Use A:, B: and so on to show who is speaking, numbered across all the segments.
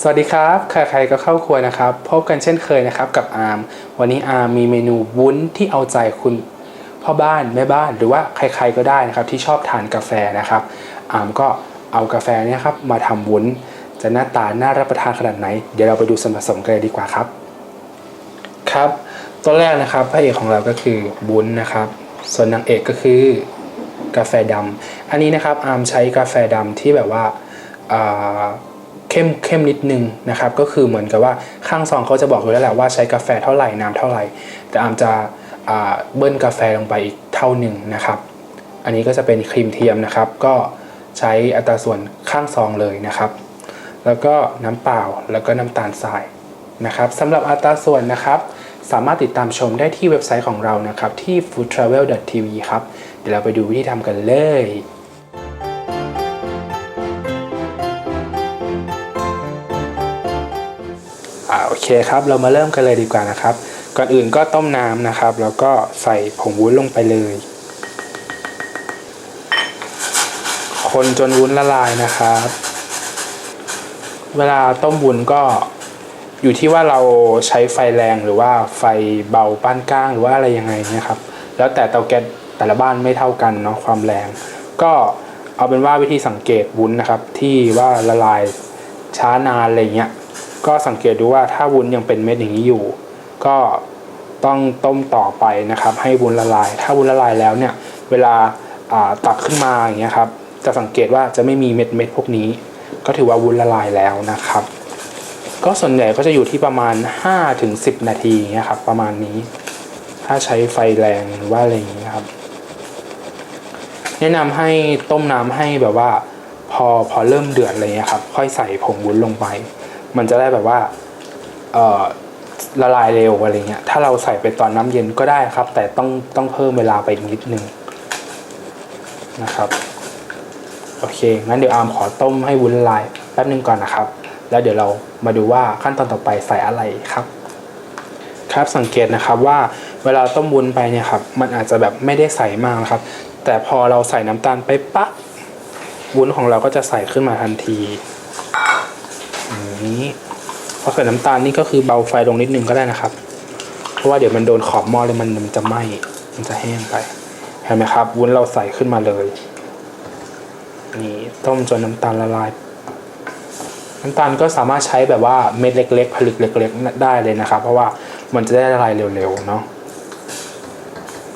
A: สวัสดีครับใครๆก็เข้าครัวนะครับ พบกันเช่นเคยนะครับกับอาร์มวันนี้อาร์มมีเมนูวุ้นที่เอาใจคุณพ่อบ้านแม่บ้านหรือว่าใครๆก็ได้นะครับที่ชอบทานกาแฟนะครับ อาร์มก็เอากาแฟเนี่ยครับมาทำวุ้น จะหน้าตาน่ารับประทานขนาดไหน เดี๋ยวเราไปดูส่วนผสมกันเลยดีกว่าครับ ครับ ตัวแรกนะครับพระเอกของเราก็คือวุ้นะครับ ส่วนนางเอกก็คือกาแฟดำอันนี้นะครับอาร์มใช้กาแฟดำที่แบบว่าเข้มเข้มนิดนึงนะครับ ก็คือเหมือนกับว่าข้างซองเขาจะบอกอยู่แล้วแหละว่าใช้กาแฟเท่าไหร่น้ำเท่าไหร่ แต่อาร์มจะเบิ้ลกาแฟลงไปอีกเท่าหนึ่งนะครับ อันนี้ก็จะเป็นครีมเทียมนะครับ ก็ใช้อัตราส่วนข้างซองเลยนะครับ แล้วก็น้ำเปล่าแล้วก็น้ำตาลทรายนะครับสำหรับอัตราส่วนนะครับ สามารถติดตามชมได้ที่เว็บไซต์ของเรานะครับ ที่ foodtravel.tv ครับ เดี๋ยวเราไปดูวิธีทำกันเลยโอเคครับ เรามาเริ่มกันเลยดีกว่านะครับ ก่อนอื่นก็ต้มน้ำนะครับ แล้วก็ใส่ผงวุ้นลงไปเลย คนจนวุ้นละลายนะครับ เวลาต้มวุ้นก็ อยู่ที่ว่าเราใช้ไฟแรงหรือว่าไฟเบาปานกลางหรือว่าอะไรยังไงนะครับ แล้วแต่เตาแก๊สแต่ละบ้านไม่เท่ากันเนาะความแรง ก็เอาเป็นว่าวิธีสังเกตวุ้นนะครับ ที่ว่าละลายช้านานอะไรเงี้ยก็สังเกตดูว่าถ้าวุ้นยังเป็นเม็ดอย่างนี้อยู่ ก็ต้องต้มต่อไปนะครับ ให้วุ้นละลาย ถ้าวุ้นละลายแล้วเนี่ยเวลาตักขึ้นมาอย่างเงี้ยครับจะสังเกตว่าจะไม่มีเม็ดเม็ดพวกนี้ ก็ถือว่าวุ้นละลายแล้วนะครับ ก็ส่วนใหญ่ก็จะอยู่ที่ประมาณ5ถึง10 นาทีเงี้ยครับประมาณนี้ ถ้าใช้ไฟแรงหรือว่าอะไรอย่างเงี้ยครับ แนะนำให้ต้มน้ำให้แบบว่า พอพอเริ่มเดือดอะไรเงี้ยครับ ค่อยใส่ผงวุ้นลงไป มันจะได้แบบว่าละลายเร็วอะไรเงี้ย ถ้าเราใส่ไปตอนน้ำเย็นก็ได้ครับ แต่ต้องต้องเพิ่มเวลาไปอีกนิดนึงนะครับ โอเค งั้นเดี๋ยวอาร์มขอต้มให้วุ้นละลายแป๊บนึงก่อนนะครับ แล้วเดี๋ยวเรามาดูว่าขั้นตอนต่อไปใส่อะไรครับ ครับสังเกตนะครับว่าเวลาต้มวุ้นไปเนี่ยครับมันอาจจะแบบไม่ได้ใสมากนะครับ แต่พอเราใส่น้ำตาลไปปั๊บวุ้นของเราก็จะใสขึ้นมาทันทีนี้พอใส่น้ำตาลนี่ก็คือเบาไฟลงนิดนึงก็ได้นะครับ เพราะว่าเดี๋ยวมันโดนขอบหม้อเลยมันมันจะไหม้มันจะแห้งไปเห็นไหมครับวุ้นเราใส่ขึ้นมาเลยนี่ต้มจนน้ำตาลละลาย น้ำตาลก็สามารถใช้แบบว่าเม็ดเล็ก ๆ ผลึกเล็ก ๆ ได้เลยนะครับ เพราะว่ามันจะได้ละลายเร็วๆเนาะ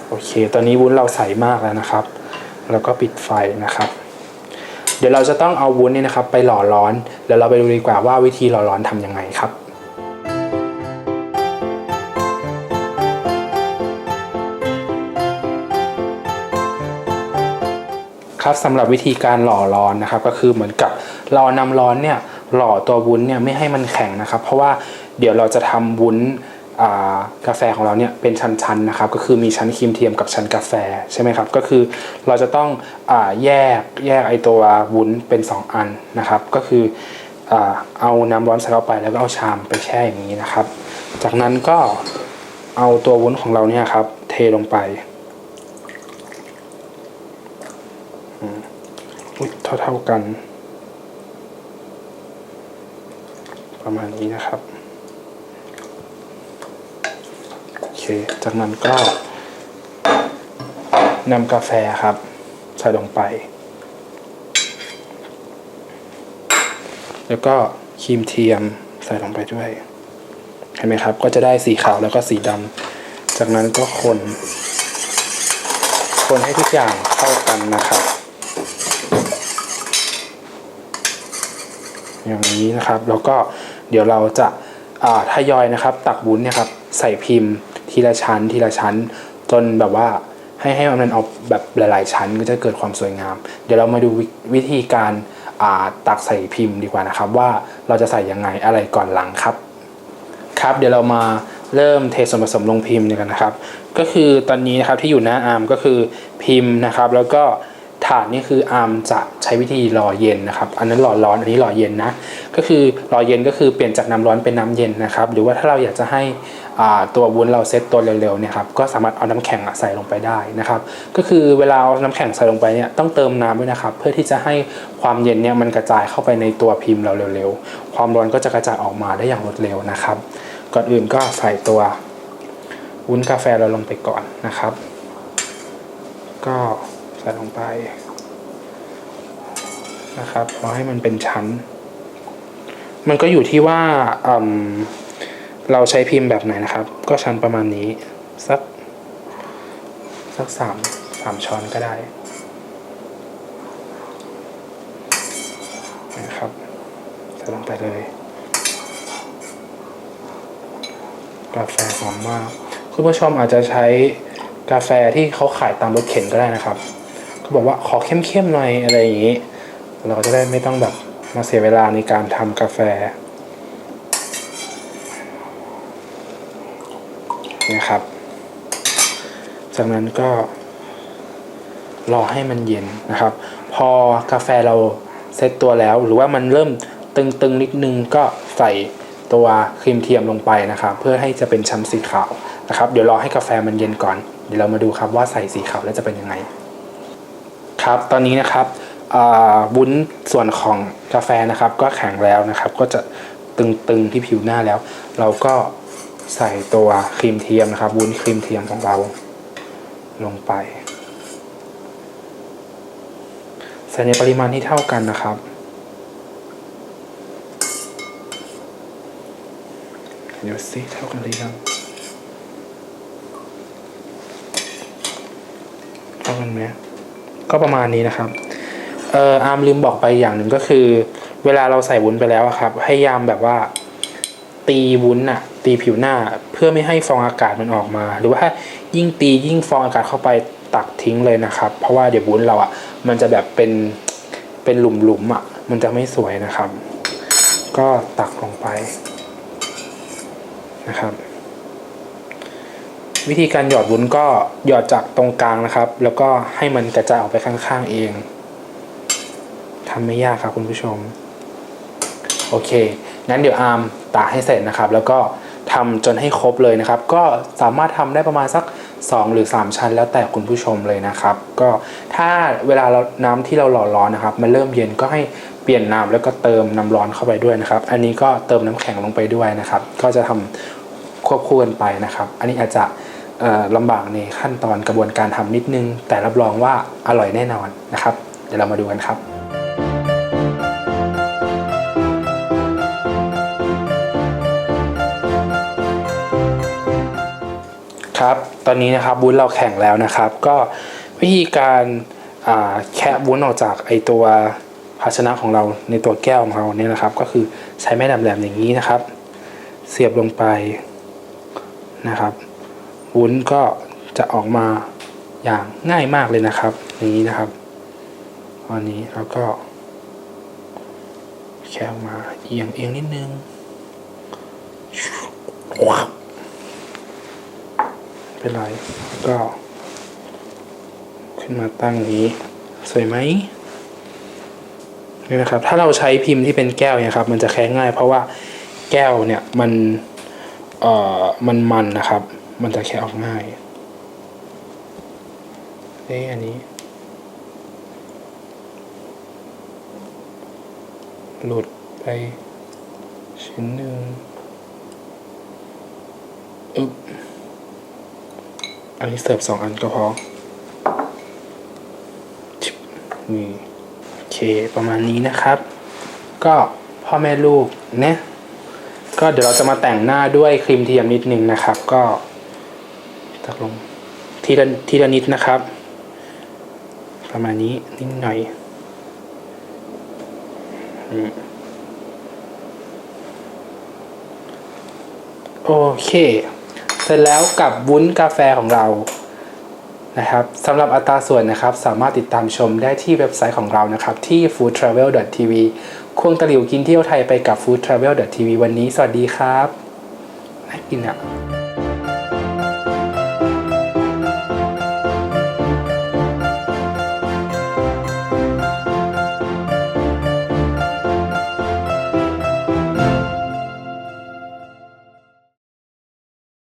A: โอเค ตอนนี้วุ้นเราใสมากแล้วนะครับ แล้วก็ปิดไฟนะครับ เดี๋ยวเราจะต้องเอาวุ้นเนี่ยนะครับ ไปหล่อร้อนเดี๋ยวเราไปดูดีกว่าว่าวิธีหล่อร้อนทำยังไงครับครับสำหรับวิธีการหล่อร้อนนะครับ ก็คือเหมือนกับเรานำร้อนเนี่ย หล่อตัววุ้นเนี่ยไม่ให้มันแข็งนะครับ เพราะว่าเดี๋ยวเราจะทำวุ้นกาแฟของเราเนี่ยเป็นชั้นๆนะครับ ก็คือมีชั้นครีมเทียมกับชั้นกาแฟใช่ไหมครับ ก็คือเราจะต้องอแยกแยกไอตัววุ้นเป็น 2 อันนะครับ ก็คืออเอาน้ำร้อนใส่เข้าไปแล้วก็เอาชามไปแช่อย่างนี้นะครับ จากนั้นก็เอาตัววุ้นของเราเนี่ยครับเทลงไปอุ๊ยเท่าๆกัน ประมาณนี้นะครับโอเคจากนั้นก็นำกาแฟครับ ใส่ลงไป แล้วก็ครีมเทียมใส่ลงไปด้วยเห็นไหมครับ ก็จะได้สีขาวแล้วก็สีดำจากนั้นก็คน คนให้ทุกอย่างเข้ากันนะครับ อย่างนี้นะครับ แล้วก็เดี๋ยวเราจะอ่าทยอยนะครับ ตักวุ้นเนี่ยครับใส่พิมพ์ทีละชั้น ทีละชั้น จนแบบว่าให้ให้มันออกแบบหลาย ๆ ชั้นก็จะเกิดความสวยงาม เดี๋ยวเรามาดูวิวิธีการาตักใส่พิมพ์ดีกว่านะครับ ว่าเราจะใส่ยังไงอะไรก่อนหลังครับ ครับ เดี๋ยวเรามาเริ่มเทส่วนผสมลงพิมพ์กันนะครับ ก็คือตอนนี้นะครับที่อยู่หน้าอาร์มก็คือพิมพ์นะครับ แล้วก็ ถาดนี่คืออาร์มจะใช้วิธีรอเย็นนะครับ อันนั้นรอร้อนอันนี้รอเย็นนะก็คือรอเย็นก็คือเปลี่ยนจากน้ำร้อนเป็นน้ำเย็นนะครับ หรือว่าถ้าเราอยากจะให้ตัววุ้นเราเซตตัวเร็วๆเนี่ยครับก็สามารถเอาน้ำแข็งใส่ลงไปได้นะครับ ก็คือเวลาเอาน้ำแข็งใส่ลงไปเนี่ยต้องเติมน้ำด้วยนะครับ เพื่อที่จะให้ความเย็นเนี่ยมันกระจายเข้าไปในตัวพิมพ์เราเร็วๆ ความร้อนก็จะกระจายออกมาได้อย่างรวดเร็วนะครับ ก่อนอื่นก็ใส่ตัววุ้นกาแฟเราลงไปก่อนนะครับ ก็ ใส่ลงไปนะครับรอให้มันเป็นชั้น มันก็อยู่ที่ว่าเราใช้พิมพ์แบบไหนนะครับ ก็ชั้นประมาณนี้ สัก สักสามสามช้อนก็ได้นะครับใส่ลงไปเลย กาแฟหอมมาก คุณผู้ชมอาจจะใช้กาแฟที่เขาขายตามรถเข็นก็ได้นะครับ เขาบอกว่าขอเข้มๆหน่อยอะไรอย่างนี้ เราจะได้ไม่ต้องแบบมาเสียเวลาในการทำกาแฟนะครับ จากนั้นก็รอให้มันเย็นนะครับ พอกาแฟเราเซตตัวแล้ว หรือว่ามันเริ่มตึงๆนิดนึงก็ใส่ตัวครีมเทียมลงไปนะครับ เพื่อให้จะเป็นชั้นสีขาวนะครับ เดี๋ยวรอให้กาแฟมันเย็นก่อน เดี๋ยวเรามาดูครับว่าใส่สีขาวแล้วจะเป็นยังไง ครับ ตอนนี้นะครับวุ้นส่วนของกาแฟนะครับ ก็แข็งแล้วนะครับ ก็จะตึงๆที่ผิวหน้าแล้ว เราก็ใส่ตัวครีมเทียมนะครับวุ้นครีมเทียมของเราลงไปใส่ในปริมาณที่เท่ากันนะครับ เดี๋ยวสิเท่ากันหรือยังเท่ากันไหม ก็ประมาณนี้นะครับเอออาร์มลืมบอกไปอย่างหนึ่งก็คือ เวลาเราใส่วุ้นไปแล้วครับให้ยามแบบว่า ตีวุ้นอะตีผิวหน้าเพื่อไม่ให้ฟองอากาศมันออกมา หรือว่าถ้ายิ่งตียิ่งฟองอากาศเข้าไปตักทิ้งเลยนะครับ เพราะว่าเดี๋ยววุ้นเราอะมันจะแบบเป็นเป็นหลุมๆอะมันจะไม่สวยนะครับ ก็ตักลงไปนะครับ วิธีการหยอดวุ้นก็หยอดจากตรงกลางนะครับ แล้วก็ให้มันกระจายออกไปข้างๆเองทำไม่ยากครับคุณผู้ชม โอเค งั้นเดี๋ยวอาร์มตากให้เสร็จนะครับ แล้วก็ทำจนให้ครบเลยนะครับ ก็สามารถทำได้ประมาณสัก 2 หรือ 3 ชั้น แล้วแต่คุณผู้ชมเลยนะครับ ก็ถ้าเวลาเราน้ำที่เราหล่อร้อนนะครับ มันเริ่มเย็นก็ให้เปลี่ยนน้ำแล้วก็เติมน้ำร้อนเข้าไปด้วยนะครับ อันนี้ก็เติมน้ำแข็งลงไปด้วยนะครับ ก็จะทำควบคู่กันไปนะครับ อันนี้อาจจะ ลำบากในขั้นตอนกระบวนการทำนิดนึง แต่รับรองว่าอร่อยแน่นอนนะครับ เดี๋ยวเรามาดูกันครับครับตอนนี้นะครับวุ้นเราแข็งแล้วนะครับ ก็วิธีการาแคะวุ้นออกจากไอตัวภาชนะของเราในตัวแก้วของเราเนี่ยนะครับ ก็คือใช้ไม้แหลมๆอย่างนี้นะครับ เสียบลงไปนะครับ วุ้นก็จะออกมาอย่างง่ายมากเลยนะครับอย่างนี้นะครับตอนนี้แล้วก็แค่มาเอียงเอียงนิดนึงไม่เป็นไรแล้วก็ ขึ้นมาตั้งนี้ สวยไหมนี่นะครับ ถ้าเราใช้พิมพ์ที่เป็นแก้วเนี่ยครับ มันจะแค่ง่าย เพราะว่าแก้วเนี่ยมันเอ่อมันมันนะครับ มันจะแค่ออกง่ายเอ้อันนี้ หลุดไปชิ้นหนึ่งอึ๊บอันนี้เสิร์ฟสองอันก็พอนี่โอเคประมาณนี้นะครับ ก็พ่อแม่ลูกเนี่ยก็เดี๋ยวเราจะมาแต่งหน้าด้วยครีมเทียมนิดนึงนะครับ ก็ ตักลงทีละทีละนิดนะครับ ประมาณนี้นิดหน่อยโอเค เสร็จแล้วกับวุ้นกาแฟของเรานะครับสำหรับอัตราส่วนนะครับ สามารถติดตามชมได้ที่เว็บไซต์ของเรานะครับ ที่ foodtravel.tv ควงตะหลิวกินเที่ยวไทยไปกับ foodtravel.tv วันนี้ สวัสดีครับน่ากินอะ